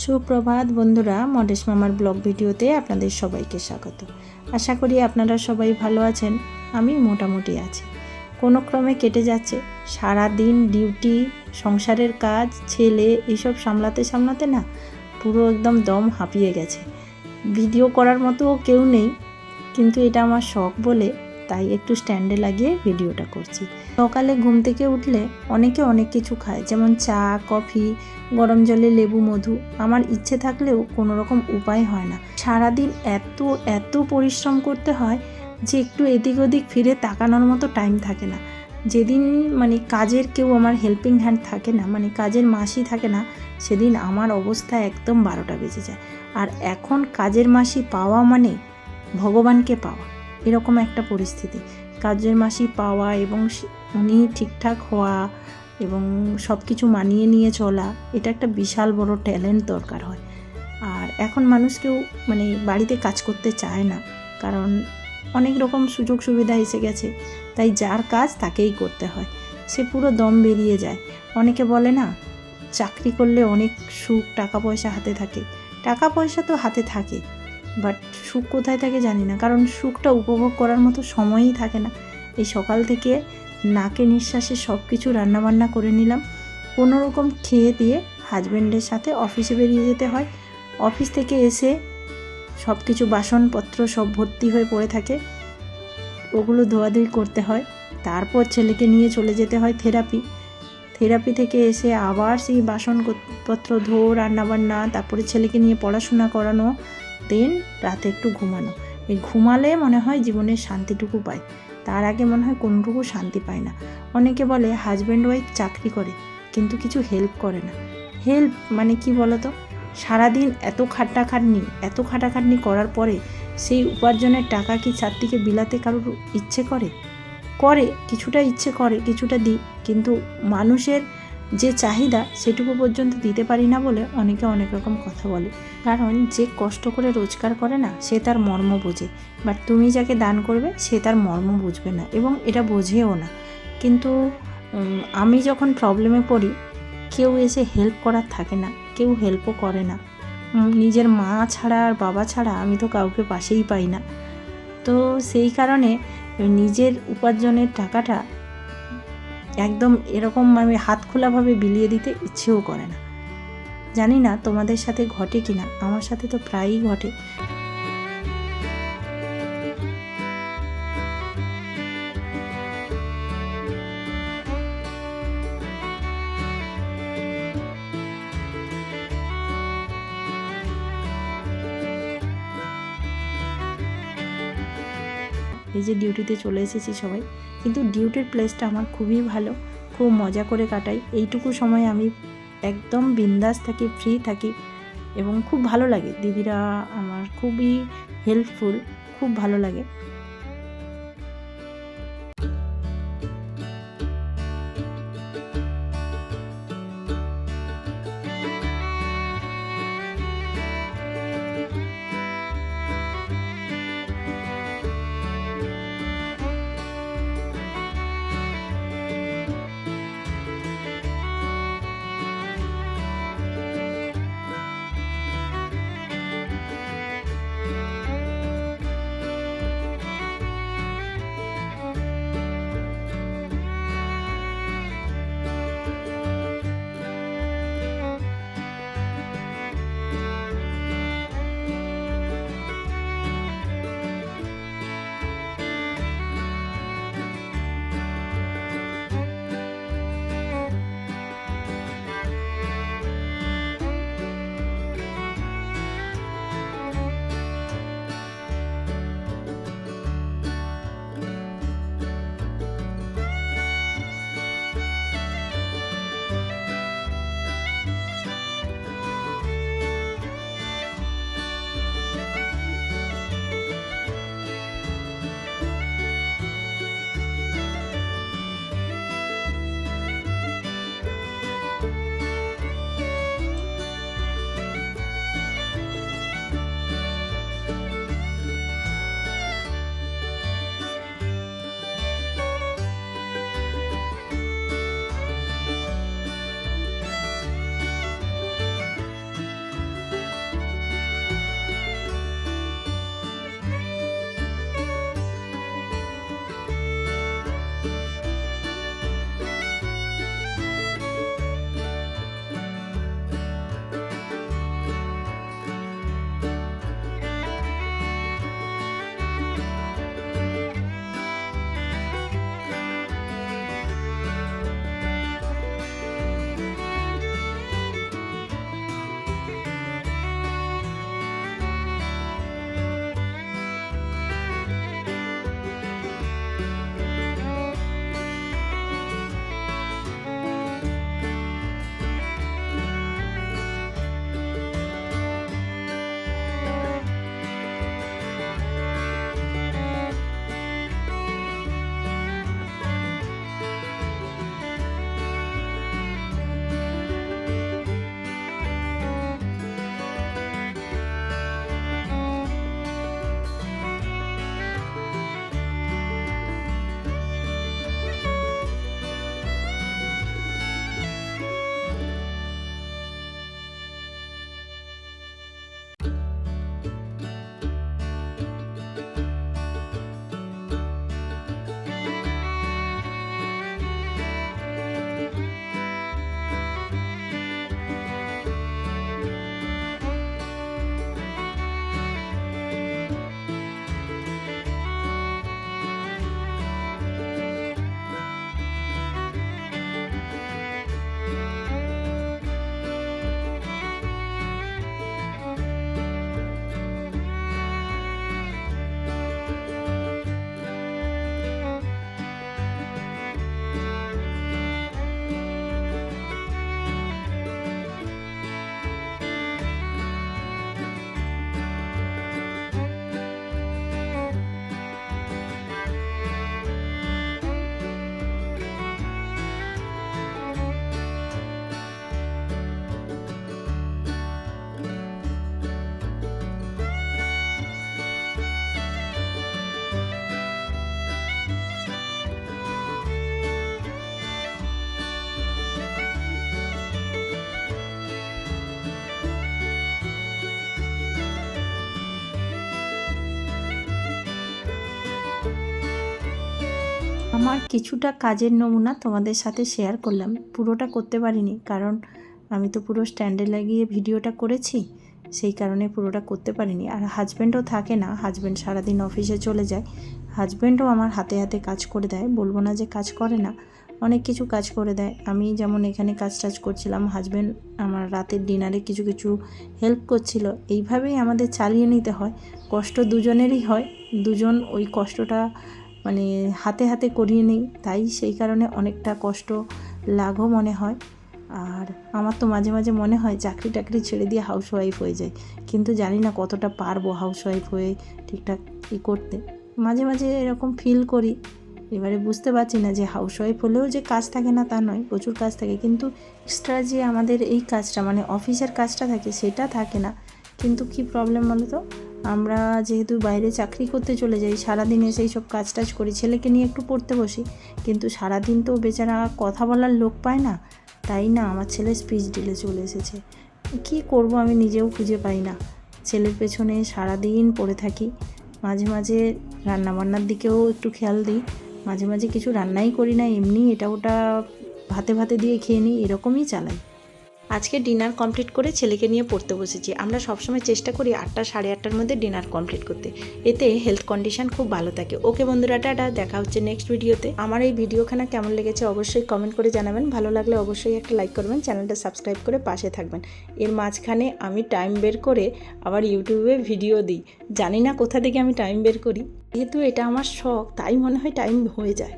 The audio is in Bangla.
সুপ্রভাত বন্ধুরা, মডেশ মামার ব্লগ ভিডিওতে আপনাদের সবাইকে স্বাগত। আশা করি আপনারা সবাই ভালো আছেন, আমি মোটামুটি আছি। কোনো ক্রমে কেটে যাচ্ছে সারা দিন ডিউটি, সংসারের কাজ, ছেলে এইসব সামলাতে সামলাতে না পুরো একদম দম হাঁপিয়ে গেছে। ভিডিও করার মতো কেউ নেই, কিন্তু এটা আমার শখ বলে তাই একটু স্ট্যান্ডে লাগিয়ে ভিডিওটা করছি। সকালে ঘুম থেকে উঠলে অনেকে অনেক কিছু খায়, যেমন চা, কফি, গরম জলে লেবু, মধু। আমার ইচ্ছে থাকলেও কোনো রকম উপায় হয় না। সারাদিন এত এত পরিশ্রম করতে হয় যে একটু এদিক ওদিক ফিরে তাকানোর মতো টাইম থাকে না। যেদিন মানে কাজের কেউ আমার হেল্পিং হ্যান্ড থাকে না মানে কাজের মাসি থাকে না, সেদিন আমার অবস্থা একদম বারোটা বেজে যায়। আর এখন কাজের মাসি পাওয়া মানে ভগবানকে পাওয়া। এরকম একটা পরিস্থিতি। কাজের মাসি পাওয়া এবং উনি ঠিকঠাক হওয়া এবং সব কিছু মানিয়ে নিয়ে চলা, এটা একটা বিশাল বড় ট্যালেন্ট দরকার হয়। আর এখন মানুষ কেউ মানে বাড়িতে কাজ করতে চায় না, কারণ অনেক রকম সুযোগ সুবিধা এসে গেছে, তাই যার কাজ তাকেই করতে হয়। সে পুরো দম বেরিয়ে যায়। অনেকে বলে না, চাকরি করলে অনেক সুখ টাকা পয়সা হাতে থাকে। টাকা পয়সা তো হাতে থাকে বাট সুখ কোথায় থাকে জানি না। কারণ সুখটা উপভোগ করার মতো সময়ই থাকে না। এই সকাল থেকে নাকে নিঃশ্বাসে সব কিছু রান্নাবান্না করে নিলাম। কোনো রকম খেয়ে দিয়ে হাজব্যান্ডের সাথে অফিসে বেরিয়ে যেতে হয়। অফিস থেকে এসে সব কিছু বাসনপত্র সব ভর্তি হয়ে পড়ে থাকে। ওগুলো ধোয়াধুয়ি করতে হয়। তারপর ছেলেকে নিয়ে চলে যেতে হয় থেরাপি। থেরাপি থেকে এসে আবার সেই বাসনপত্র ধো রান্নাবান্না, তারপরে ছেলেকে নিয়ে পড়াশোনা করানো দেন রাতে একটু ঘুমানো। এই ঘুমালে মনে হয় জীবনের শান্তিটুকু পায়। তার আগে মনে হয় কোনটুকু শান্তি পায় না। অনেকে বলে হাজব্যান্ড ওয়াইফ চাকরি করে, কিন্তু কিছু হেল্প করে না। হেল্প মানে কি বলতো? সারাদিন এত খাটাখাটনি এত খাটাখাটনি করার পরে সেই উপার্জনের টাকা কি চারদিকে বিলাতে কারোর ইচ্ছে করে? করে, কিছুটা ইচ্ছে করে, কিছুটা দিই কিন্তু মানুষের যে চাহিদা সেটুকু পর্যন্ত দিতে পারি না বলে অনেকে অনেক রকম কথা বলে। কারণ যে কষ্ট করে রোজগার করে না, সে তার মর্ম বোঝে। বাট তুমি যাকে দান করবে, সে তার মর্ম বুঝবে না এবং এটা বোঝেও না। কিন্তু আমি যখন প্রবলেমে পড়ি, কেউ এসে হেল্প করার থাকে না, কেউ হেল্পও করে না। নিজের মা ছাড়া আর বাবা ছাড়া আমি তো কাউকে পাশেই পাই না। তো সেই কারণে নিজের উপার্জনের টাকাটা একদম এরকম আমি হাত খোলাভাবে বিলিয়ে দিতে ইচ্ছেও করে না। জানি না তোমাদের সাথে ঘটে কিনা, আমার সাথে তো প্রায়ই ঘটে। এই যে ডিউটিতে চলে এসেছি সবাই। কিন্তু ডিউটির প্লেসটা আমার খুবই ভালো, খুব মজা করে কাটাই। এইটুকু সময় আমি একদম বিন্দাস থাকি ফ্রি থাকি এবং খুব ভালো লাগে। দিদিরা আমার খুবই হেল্পফুল খুব ভালো লাগে। আমার কিছুটা কাজের নমুনা তোমাদের সাথে শেয়ার করলাম। পুরোটা করতে পারিনি, কারণ আমি তো পুরো স্ট্যান্ডে লাগিয়ে ভিডিওটা করেছি, সেই কারণে পুরোটা করতে পারিনি। আর হাজব্যান্ডও থাকে না হাজব্যান্ড সারাদিন অফিসে চলে যায়। হাজব্যান্ডও আমার হাতে হাতে কাজ করে দেয়, বলব না যে কাজ করে না, অনেক কিছু কাজ করে দেয়। আমি যেমন এখানে কাজ টাজ করছিলাম হাজব্যান্ড আমার রাতের ডিনারে কিছু কিছু হেল্প করছিল, এইভাবেই আমাদের চালিয়ে নিতে হয়। কষ্ট দুজনেরই হয়, দুজন ওই কষ্টটা মানে হাতে হাতে করিয়ে নেই। তাই সেই কারণে অনেকটা কষ্ট লাঘও মনে হয়। আর আমার তো মাঝে মাঝে মনে হয় চাকরি টাকরি ছেড়ে দিয়ে হাউস ওয়াইফ হয়ে যায় কিন্তু জানি না কতটা পারব হাউস ওয়াইফ হয়ে ঠিকঠাক ই করতে। মাঝে মাঝে এরকম ফিল করি। এবারে বুঝতে পারছি না যে হাউস ওয়াইফ হলেও যে কাজ থাকে না তা নয়, প্রচুর কাজ থাকে। কিন্তু এক্সট্রা যে আমাদের এই কাজটা মানে অফিসের কাজটা থাকে, সেটা থাকে না। কিন্তু কি প্রবলেম বলো তো আমরা যেহেতু বাইরে চাকরি করতে চলে যাই, সারাদিন সেই সব কাজ টাজ করি, ছেলেকে নিয়ে একটু পড়তে বসি। কিন্তু সারাদিন তো বেচারা কথা বলার লোক পায় না, তাই না আমার ছেলে স্পিচ দিলে চলে এসেছে। কি করব আমি নিজেও খুঁজে পাই না। ছেলের পেছনে সারাদিন পড়ে থাকি। মাঝে মাঝে রান্নাবান্নার দিকেও একটু খেয়াল দিই। মাঝে মাঝে কিছু রান্নাই করি না, এমনি এটা ওটা ভাতে ভাতে দিয়ে খেয়ে নিই, এরকমই চালাই। আজকে ডিনার কমপ্লিট করে ছেলেকে নিয়ে পড়তে বসেছি। আমরা সবসময় চেষ্টা করি আটটা, সাড়ে আটটার মধ্যে ডিনার কমপ্লিট করতে। এতে হেলথ কন্ডিশন খুব ভালো থাকে। ওকে বন্ধুরা, টাটা। দেখা হচ্ছে নেক্সট ভিডিওতে। আমার এই ভিডিওখানা কেমন লেগেছে অবশ্যই কমেন্ট করে জানাবেন। ভালো লাগলে অবশ্যই একটা লাইক করবেন, চ্যানেলটা সাবস্ক্রাইব করে পাশে থাকবেন। এর মাঝখানে আমি টাইম বের করে আবার ইউটিউবে ভিডিও দিই। জানি না কোথা থেকে আমি টাইম বের করি। যেহেতু এটা আমার শখ, তাই মনে হয় টাইম হয়ে যায়।